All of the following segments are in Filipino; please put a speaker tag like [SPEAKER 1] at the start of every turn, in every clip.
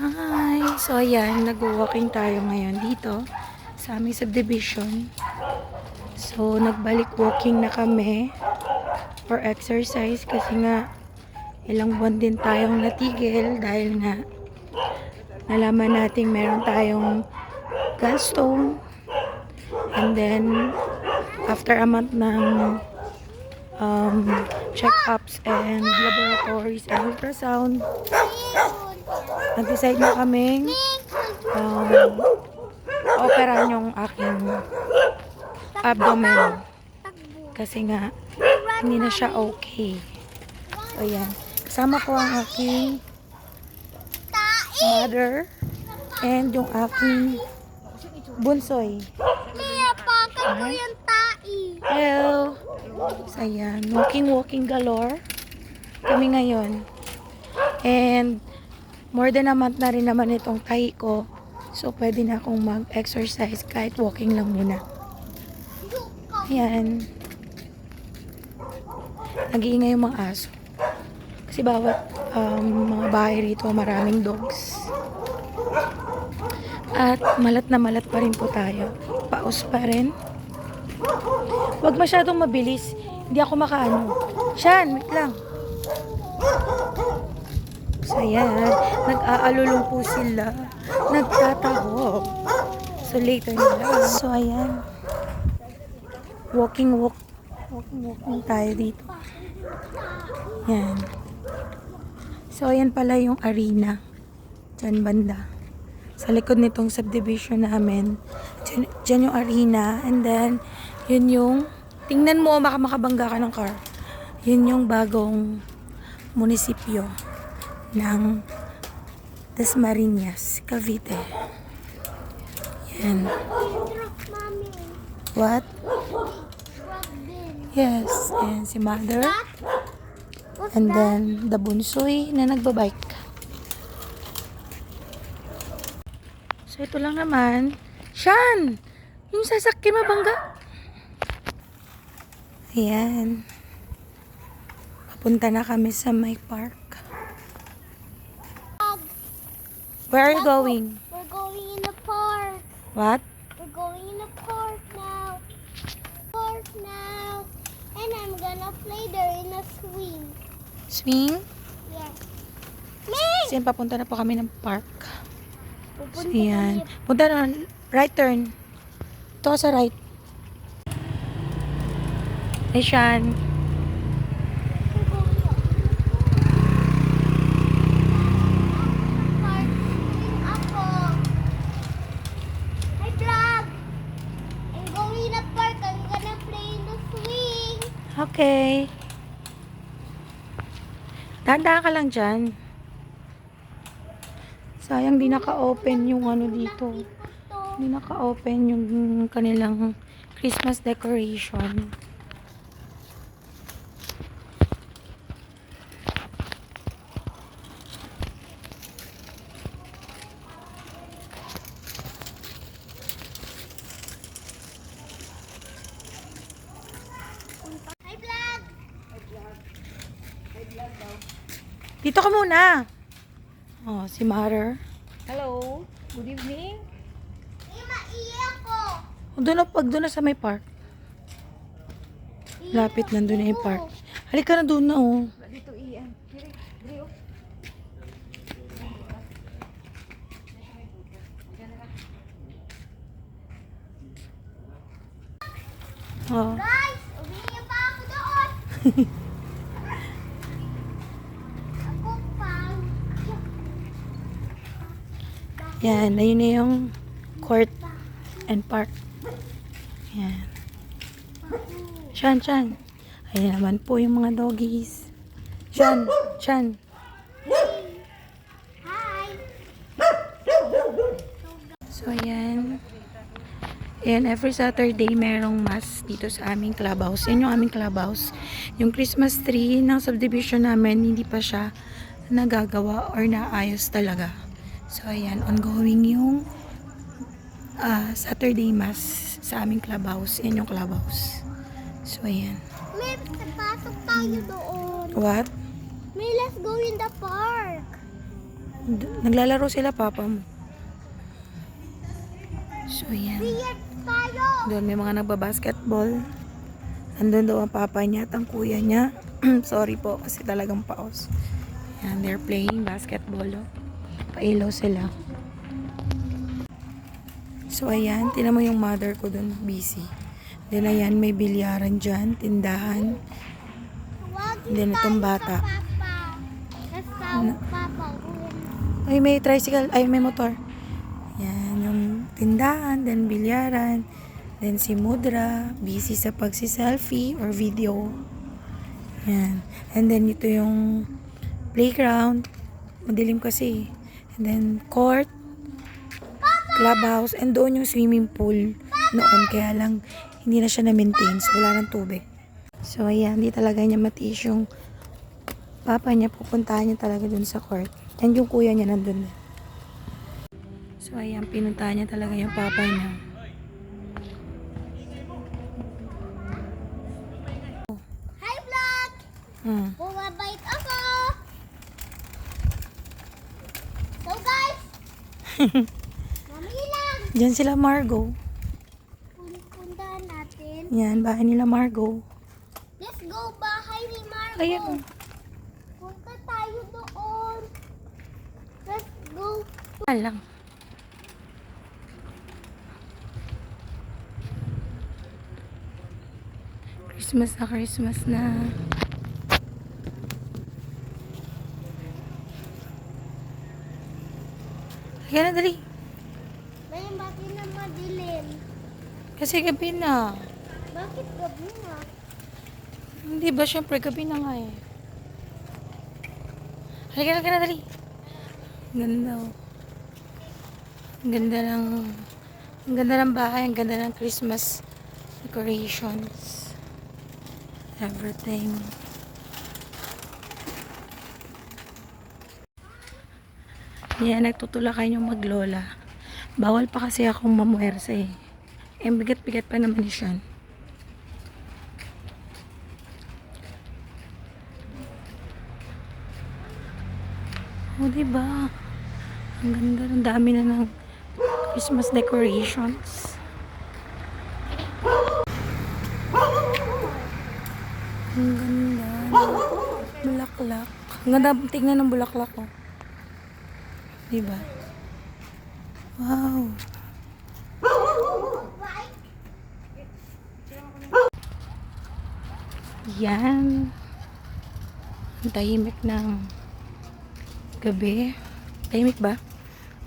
[SPEAKER 1] Hi! So, ayan, nag-walking tayo ngayon dito sa aming subdivision. So, nagbalik walking na kami for exercise kasi nga ilang buwan din tayong natigil dahil nga nalaman natin meron tayong gallstone and then after a month ng um, check-ups and laboratories and ultrasound nag-decide na kaming um, operahan yung aking abdomen. Kasi nga hindi na siya okay. So ayan. Kasama ko ang aking mother and yung aking bunsoy.
[SPEAKER 2] Kaya pakat ko yung tai.
[SPEAKER 1] hello. So ayan walking walking galore kami ngayon. And more than a month na rin naman itong tahi ko so pwede na akong mag-exercise kahit walking lang muna Ayan. Nag-iingay yung mga aso. Kasi bawat um, mga bahay rito, maraming dogs. At malat na malat pa rin po tayo. Paus pa rin. Huwag masyadong mabilis. Hindi ako makaano. Shan, wait lang. So, ayan. Nag-aalulong po sila. Nagtatahog. So, later na. So, ayan. Walking walk. Walking walking tayo dito. Yan so ayan pala yung arena dyan banda. Sa likod nitong subdivision namin. Dyan, dyan yung arena. And then yun yung tingnan mo baka makabangga ka ng car. Yun yung bagong munisipyo ng Dasmariñas, Cavite yan what? Yes, and si mother. And then, the bunsoy na nagbabike. So, ito lang naman. Shan! Yung sasakyan mabangga. Ayan. Papunta na kami sa my park. Where are you going?
[SPEAKER 2] We're going in the park.
[SPEAKER 1] What?
[SPEAKER 2] We're going in the park now. Park now. And I'm gonna play there in a swing.
[SPEAKER 1] Swing?
[SPEAKER 2] Yes. Ming!
[SPEAKER 1] Kasi papunta na po kami ng park. So,
[SPEAKER 2] Pupunta
[SPEAKER 1] ayan.
[SPEAKER 2] kami-
[SPEAKER 1] Punta na. Right turn. Ito sa right. Ay, Shan.
[SPEAKER 2] We're going Park. Swing ako. Hi, vlog. I'm going in the park. I'm gonna play in the swing.
[SPEAKER 1] Okay. Tanda ka lang dyan. Sayang di naka-open yung ano dito.
[SPEAKER 2] Ito.
[SPEAKER 1] Di naka-open yung kanilang Christmas decoration.
[SPEAKER 2] Hi, vlog.
[SPEAKER 1] Dito ka muna. Oh, si Mother.
[SPEAKER 3] Hello, good evening.
[SPEAKER 2] Ima, iyak ko.
[SPEAKER 1] Doon na, pag doon na sa may park. Lapit lang doon na yung park. Halika na doon na oh.
[SPEAKER 3] Dito iyan. Diri, diri oh.
[SPEAKER 1] Oh.
[SPEAKER 2] Guys, umiiyak pa ako doon. ako pa.
[SPEAKER 1] Yan, ayun na yung court and park. Yan. Shan, Shan. Ayan naman po yung mga doggies. Shan, Shan. So, ayan. Ayan, every Saturday merong mass dito sa aming clubhouse. Yan yung aming clubhouse. Yung Christmas tree ng subdivision namin, hindi pa siya nagagawa or naayos talaga. So, ayan, ongoing yung ah, Saturday mass sa aming clubhouse. Yan yung clubhouse. So, ayan.
[SPEAKER 2] May pasok tayo doon.
[SPEAKER 1] What?
[SPEAKER 2] May let's go in the park.
[SPEAKER 1] D- Naglalaro sila papa mo. So, yan.
[SPEAKER 2] Biyat tayo!
[SPEAKER 1] Doon may mga nagbabasketball. Andun daw ang papa niya at ang kuya niya. Sorry po kasi talagang paos. Yan, they're playing basketball. Oh. Pailaw sila. So ayan, tinan mo yung mother ko doon, busy. Then ayan, may bilyaran dyan, tindahan. Then itong bata.
[SPEAKER 2] Papa.
[SPEAKER 1] Ay, may tricycle, ay may motor. Yan, yung tindahan, then bilyaran. Then si Mudra, busy sa pagsi-selfie or video. Yan. And then ito yung playground. Madilim kasi. Then court, clubhouse, and doon yung swimming pool noon. Kaya lang, hindi na siya na-maintain. So, wala ng tubig. So, ayan, hindi talaga niya matiis yung papa niya. Pupuntahan niya talaga dun sa court. And yung kuya niya nandun. So, ayan, pinuntahan niya talaga yung papa niya.
[SPEAKER 2] Hi, vlog!
[SPEAKER 1] Hmm.
[SPEAKER 2] Bumabait ako! So, guys! Mamili lang!
[SPEAKER 1] Diyan sila Margo.
[SPEAKER 2] Pun- Puntahan natin.
[SPEAKER 1] Yan, bahay nila Margo.
[SPEAKER 2] Let's go bahay ni Marco.
[SPEAKER 1] Ayan.
[SPEAKER 2] Punta tayo doon. Let's go.
[SPEAKER 1] Alang. Christmas na Christmas na. Halika na, dali.
[SPEAKER 2] May bati na madilim.
[SPEAKER 1] Kasi gabi na.
[SPEAKER 2] Bakit gabi na?
[SPEAKER 1] Hindi ba, syempre, gabi na nga eh. Halika, halika na, dali. Ganda oh. Ang ganda ng... Ang ganda ng bahay, ang ganda ng Christmas decorations. Everything. Yan, nagtutulakan yung maglola. Bawal pa kasi akong mamuwersa eh. Eh, bigat-bigat pa naman siya. O, oh, diba? Ang ganda. Ang dami na ng Christmas decorations. Ang ganda. Bulaklak. Ang ganda tingnan ng bulaklak ko. Diba? Wow. Yan. Ang tahimik ng gabi. Tahimik ba?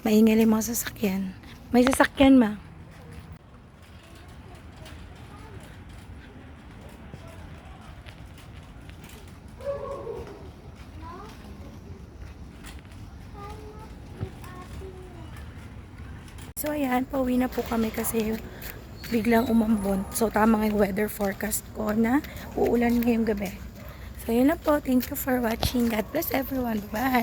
[SPEAKER 1] Maingay yung mga sasakyan. May sasakyan ma. So ayan, pauwi na po kami kasi biglang umambon. So tama yung weather forecast ko na uulan ngayong gabi. So yun na po. Thank you for watching. God bless everyone. Bye.